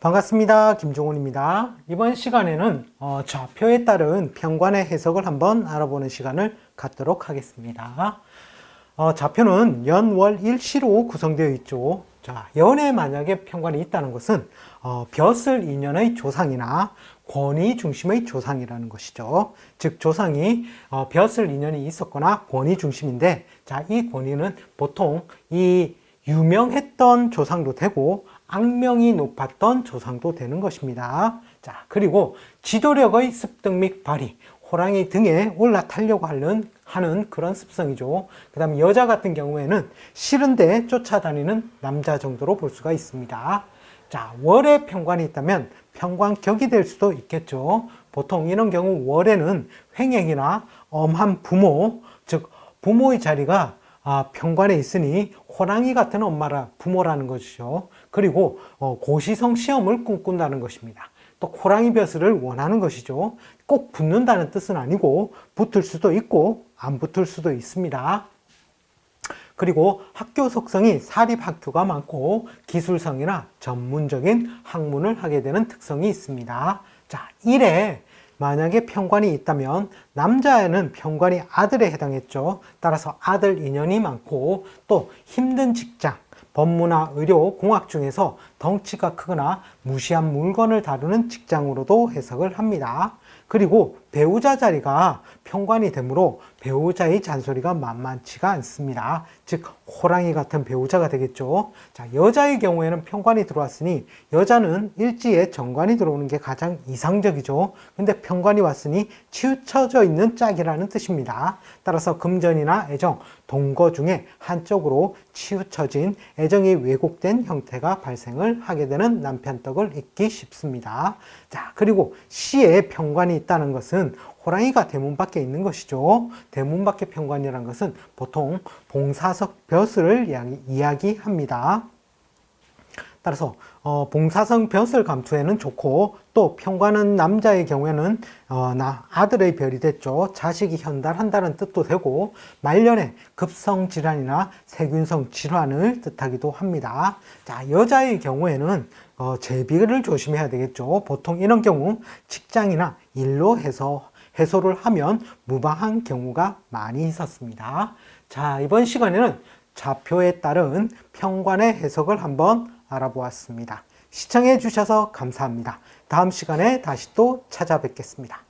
반갑습니다. 김종훈입니다. 이번 시간에는 어, 좌표에 따른 평관의 해석을 한번 알아보는 시간을 갖도록 하겠습니다. 어, 좌표는 연, 월, 일, 시로 구성되어 있죠. 자, 연에 만약에 평관이 있다는 것은 어, 벼슬 인연의 조상이나 권위 중심의 조상이라는 것이죠. 즉 조상이 어, 벼슬 인연이 있었거나 권위 중심인데, 자, 이 권위는 보통 이 유명했던 조상도 되고 악명이 높았던 조상도 되는 것입니다. 자, 그리고 지도력의 습득 및 발휘, 호랑이 등에 올라타려고 하는, 하는 그런 습성이죠. 그 다음 여자 같은 경우에는 싫은데 쫓아다니는 남자 정도로 볼 수가 있습니다. 자, 월에 평관이 있다면 평관격이 될 수도 있겠죠. 보통 이런 경우 월에는 횡행이나 엄한 부모, 즉 부모의 자리가 아, 평관에 있으니 호랑이 같은 엄마라 부모라는 것이죠. 그리고 어, 고시성 시험을 꿈꾼다는 것입니다. 또 호랑이 벼슬을 원하는 것이죠. 꼭 붙는다는 뜻은 아니고 붙을 수도 있고 안 붙을 수도 있습니다. 그리고 학교 속성이 사립학교가 많고 기술성이나 전문적인 학문을 하게 되는 특성이 있습니다. 자, 1에 만약에 평관이 있다면 남자에는 평관이 아들에 해당했죠. 따라서 아들 인연이 많고 또 힘든 직장, 법무나 의료, 공학 중에서 덩치가 크거나 무시한 물건을 다루는 직장으로도 해석을 합니다. 그리고 배우자 자리가 평관이 되므로 배우자의 잔소리가 만만치가 않습니다. 즉 호랑이 같은 배우자가 되겠죠. 자, 여자의 경우에는 평관이 들어왔으니 여자는 일지에 정관이 들어오는 게 가장 이상적이죠. 근데 평관이 왔으니 치우쳐져 있는 짝이라는 뜻입니다. 따라서 금전이나 애정, 동거 중에 한쪽으로 치우쳐진 애정이 왜곡된 형태가 발생을 하게 되는 남편 떡을 잊기 쉽습니다. 자, 그리고 시에 평관이 있다는 것은 호랑이가 대문 밖에 있는 것이죠. 대문 밖의 평관이라는 것은 보통 봉사석 벼슬을 이야기, 합니다 따라서 어, 봉사성 벼슬 감투에는 좋고 또 평관은 남자의 경우에는 어, 나 아들의 별이 됐죠. 자식이 현달한다는 뜻도 되고 말년에 급성 질환이나 세균성 질환을 뜻하기도 합니다. 자 여자의 경우에는 어, 제비를 조심해야 되겠죠. 보통 이런 경우 직장이나 일로 해서 해소를 하면 무방한 경우가 많이 있었습니다. 자, 이번 시간에는 좌표에 따른 평관의 해석을 한번 알아보았습니다. 시청해 주셔서 감사합니다. 다음 시간에 다시 또 찾아뵙겠습니다.